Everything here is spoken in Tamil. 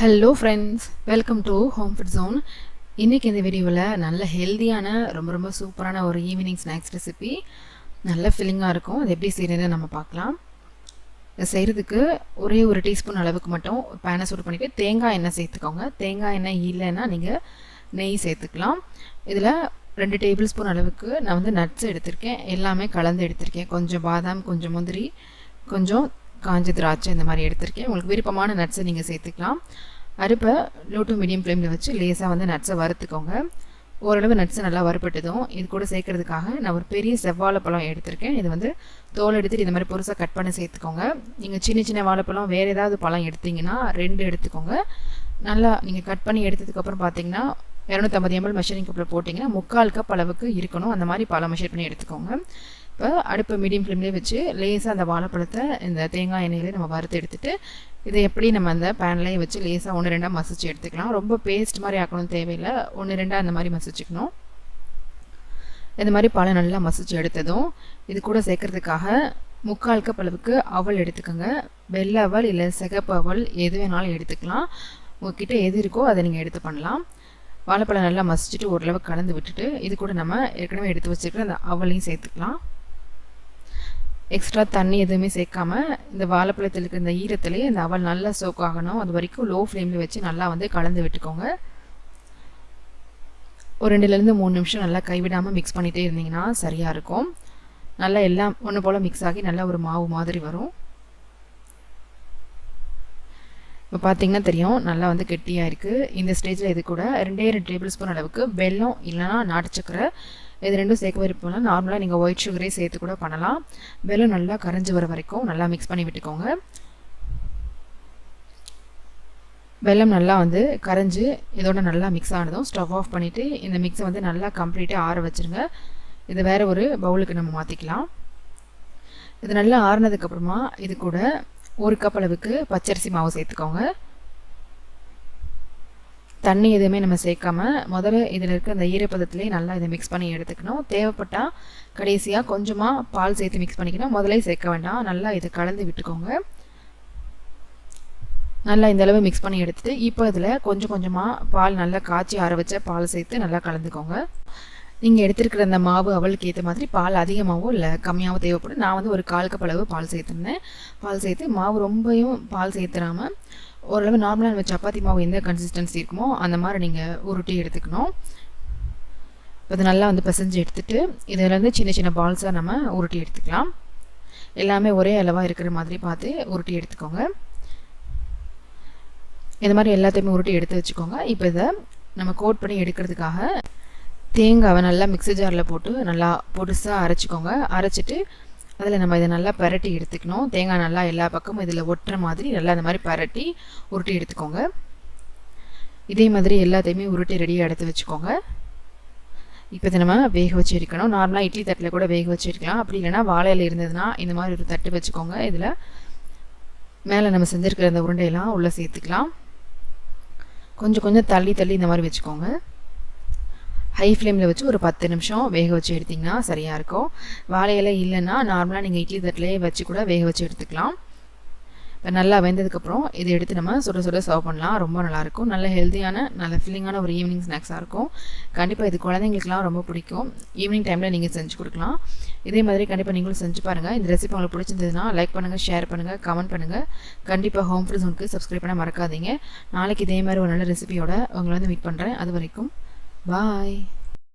Hello friends welcome to home food zone இன்றைக்கி இந்த வீடியோவில் நல்ல ஹெல்த்தியான ரொம்ப ரொம்ப சூப்பரான ஒரு ஈவினிங் ஸ்நாக்ஸ் ரெசிபி நல்ல ஃபில்லிங்காக இருக்கும். அது எப்படி செய்கிறதுன்னு நம்ம பார்க்கலாம். இதை செய்கிறதுக்கு ஒரே ஒரு டீஸ்பூன் அளவுக்கு மட்டும் பேனை சூடு பண்ணிவிட்டு தேங்காய் எண்ணெய் சேர்த்துக்கோங்க. தேங்காய் எண்ணெய் இல்லைன்னா நீங்கள் நெய் சேர்த்துக்கலாம். இதில் ரெண்டு டேபிள் ஸ்பூன் அளவுக்கு நான் வந்து நட்ஸ் எடுத்திருக்கேன். எல்லாமே கலந்து எடுத்திருக்கேன். கொஞ்சம் பாதாம் கொஞ்சம் முந்திரி கொஞ்சம் காஞ்ச திராட்சை இந்த மாதிரி எடுத்திருக்கேன். உங்களுக்கு விருப்பமான நட்ஸை நீங்கள் சேர்த்துக்கலாம். அறுப்பை லோ டு மீடியம் ஃப்ளேமில் வச்சு லேசாக வந்து நட்ஸை வறுத்துக்கோங்க. ஓரளவு நட்ஸை நல்லா வறுப்பட்டதும் இது கூட சேர்க்கறதுக்காக நான் ஒரு பெரிய செவ்வாழைப்பழம் எடுத்திருக்கேன். இது வந்து தோல் எடுத்துகிட்டு இந்த மாதிரி பொருசாக கட் பண்ணி சேர்த்துக்கோங்க. நீங்கள் சின்ன சின்ன வாழைப்பழம் வேறு ஏதாவது பழம் எடுத்தீங்கன்னா ரெண்டு எடுத்துக்கோங்க. நல்லா நீங்கள் கட் பண்ணி எடுத்ததுக்கப்புறம் பார்த்தீங்கன்னா இரநூத்தம்பது எம்எல் மெஷரிங் கப்பில் போட்டிங்கன்னா முக்கால் கப் அளவுக்கு இருக்கணும். அந்த மாதிரி பழம் மெஷர் பண்ணி எடுத்துக்கோங்க. இப்போ அடுப்பு மீடியம் ஃப்ளேம்லேயே வச்சு லேசாக அந்த வாழைப்பழத்தை இந்த தேங்காய் எண்ணெயிலே நம்ம வறுத்து எடுத்துகிட்டு இதை எப்படி நம்ம அந்த பேன்லேயே வச்சு லேசாக ஒன்று ரெண்டாக மசிச்சு எடுத்துக்கலாம். ரொம்ப பேஸ்ட் மாதிரி ஆக்கணும் தேவையில்லை. ஒன்று ரெண்டாக அந்த மாதிரி மசிச்சுக்கணும். இந்த மாதிரி பழம் நல்லா மசிச்சு எடுத்ததும் இது கூட சேர்க்கறதுக்காக முக்கால் கப் அளவுக்கு அவல் எடுத்துக்கோங்க. வெள்ளை அவல் இல்லை சிகப்பு அவல் எது வேணாலும் எடுத்துக்கலாம். உங்ககிட்ட எது இருக்கோ அதை நீங்கள் எடுத்து பண்ணலாம். வாழைப்பழம் நல்லா மசிச்சுட்டு ஓரளவு கலந்து விட்டுட்டு இது கூட நம்ம ஏற்கனவே எடுத்து வச்சுருக்கிற அந்த அவலையும் சேர்த்துக்கலாம். எக்ஸ்ட்ரா தண்ணி எதுவுமே சேர்க்காம இந்த வாழைப்பழத்தில் இருக்கிற இந்த ஈரத்துலேயே இந்த அவல் நல்லா சோக் ஆகணும். அது வரைக்கும் லோ ஃப்ளேமில் வச்சு நல்லா வந்து கலந்து விட்டுக்கோங்க. ஒரு ரெண்டுலேருந்து மூணு நிமிஷம் நல்லா கைவிடாமல் மிக்ஸ் பண்ணிகிட்டே இருந்தீங்கன்னா சரியாக இருக்கும். நல்லா எல்லாம் ஒன்று போல் மிக்ஸ் ஆகி நல்லா ஒரு மாவு மாதிரி வரும். இப்போ பார்த்தீங்கன்னா தெரியும் நல்லா வந்து கெட்டியாக இருக்குது இந்த ஸ்டேஜில் இது கூட ரெண்டே ரெண்டு டேபிள் ஸ்பூன் அளவுக்கு வெல்லம் இல்லைனா நாட்டு சக்கரை இது ரெண்டும் சேர்க்க விருப்பம்னா நார்மலாக நீங்கள் ஒயிட் சுகரே சேர்த்து கூட பண்ணலாம். வெல்லம் நல்லா கரைஞ்சி வர வரைக்கும் நல்லா மிக்ஸ் பண்ணி விட்டுக்கோங்க. வெல்லம் நல்லா வந்து கரைஞ்சி இதோட நல்லா மிக்ஸ் ஆனதும் ஸ்டவ் ஆஃப் பண்ணிவிட்டு இந்த மிக்ஸை வந்து நல்லா கம்ப்ளீட்டாக ஆற வச்சுருங்க. இதை வேறு ஒரு பவுலுக்கு நம்ம மாற்றிக்கலாம் இது நல்லா ஆறுனதுக்கப்புறமா இது கூட ஒரு கப் அளவுக்கு பச்சரிசி மாவு சேர்த்துக்கோங்க. தண்ணி எதுவுமே நம்ம சேர்க்காம முதல்ல இதில் இருக்க அந்த ஈரப்பதத்துலேயே நல்லா இதை மிக்ஸ் பண்ணி எடுத்துக்கணும். தேவைப்பட்டால் கடைசியாக கொஞ்சமாக பால் சேர்த்து மிக்ஸ் பண்ணிக்கணும். முதலே சேர்க்க வேண்டாம். நல்லா இதை கலந்து விட்டுக்கோங்க. நல்லா இந்த அளவு மிக்ஸ் பண்ணி எடுத்துட்டு இப்போ இதில் கொஞ்சம் கொஞ்சமாக பால் நல்லா காய்ச்சி ஆற வச்ச பால் சேர்த்து நல்லா கலந்துக்கோங்க. நீங்கள் எடுத்துருக்கிற அந்த மாவு அவளுக்கு ஏற்ற மாதிரி பால் அதிகமாகவும் இல்லை கம்மியாகவும் தேவைப்படும். நான் வந்து ஒரு கால் கப் அளவு பால் சேர்த்துருந்தேன். பால் சேர்த்து மாவு ரொம்பவும் பால் சேர்த்துறாமல் ஓரளவு நார்மலாக நம்ம சப்பாத்தி மாவு எந்த கன்சிஸ்டன்சி இருக்குமோ அந்த மாதிரி நீங்கள் உருட்டி எடுத்துக்கணும். இப்போ இது நல்லா வந்து பிசைஞ்சு எடுத்துகிட்டு இதில் வந்து சின்ன சின்ன பால்ஸாக நம்ம உருட்டி எடுத்துக்கலாம். எல்லாமே ஒரே அளவாக இருக்கிற மாதிரி பார்த்து உருட்டி எடுத்துக்கோங்க. இந்த மாதிரி எல்லாத்தையுமே உருட்டி எடுத்து வச்சுக்கோங்க. இப்போ இதை நம்ம கோட் பண்ணி எடுக்கிறதுக்காக தேங்காவை நல்லா மிக்ஸி ஜாரில் போட்டு நல்லா பொடுசாக அரைச்சிக்கோங்க. அரைச்சிட்டு அதில் நம்ம இதை நல்லா பரட்டி எடுத்துக்கணும். தேங்காய் நல்லா எல்லா பக்கமும் இதில் ஒட்டுற மாதிரி நல்லா அந்த மாதிரி பரட்டி உருட்டி எடுத்துக்கோங்க. இதே மாதிரி எல்லாத்தையுமே உருட்டி ரெடியாக எடுத்து வச்சுக்கோங்க. இப்போ இதை நம்ம வேக வச்சு எடுக்கணும் நார்மலாக இட்லி தட்டில் கூட வேக வச்சு எடுக்கலாம் அப்படி இல்லைனா வாழையில் இருந்ததுன்னா இந்த மாதிரி ஒரு தட்டு வச்சுக்கோங்க. இதில் மேலே நம்ம செஞ்சுருக்கிற அந்த உருண்டையெல்லாம் உள்ளே சேர்த்துக்கலாம். கொஞ்சம் கொஞ்சம் தள்ளி தள்ளி இந்த மாதிரி வச்சுக்கோங்க. ஹை ஃப்ளேமில் வச்சு ஒரு பத்து நிமிஷம் வேக வச்சு எடுத்திங்கன்னா சரியாக இருக்கும். வாழை இல்லைன்னா நார்மலாக நீங்கள் இட்லி தட்டிலே வச்சு கூட வேக வச்சு எடுத்துக்கலாம். இப்போ நல்லா வெந்ததுக்கப்புறம் இதை எடுத்து நம்ம சுட சுட சர்வ் பண்ணலாம். ரொம்ப நல்லாயிருக்கும் நல்ல ஹெல்த்தியான நல்ல ஃபில்லிங்கான ஒரு ஈவினிங் ஸ்நாக்ஸாக இருக்கும். கண்டிப்பாக இது குழந்தைங்களுக்குலாம் ரொம்ப பிடிக்கும். ஈவினிங் டைமில் நீங்கள் செஞ்சு கொடுக்கலாம். இதே மாதிரி கண்டிப்பாக நீங்களும் செஞ்சு பாருங்கள் இந்த ரெசிபி உங்களுக்கு பிடிச்சிருந்ததுன்னா லைக் பண்ணுங்கள் ஷேர் பண்ணுங்கள் கமெண்ட் பண்ணுங்கள் கண்டிப்பாக ஹோம் ஃப்ரிட்ஸ் உங்களுக்கு சப்ஸ்கிரைப் பண்ண மறக்காதீங்க. நாளைக்கு இதே மாதிரி ஒரு நல்ல ரெசிபியோட உங்களை வந்து மீட் பண்ணுறேன் அது வரைக்கும் Bye.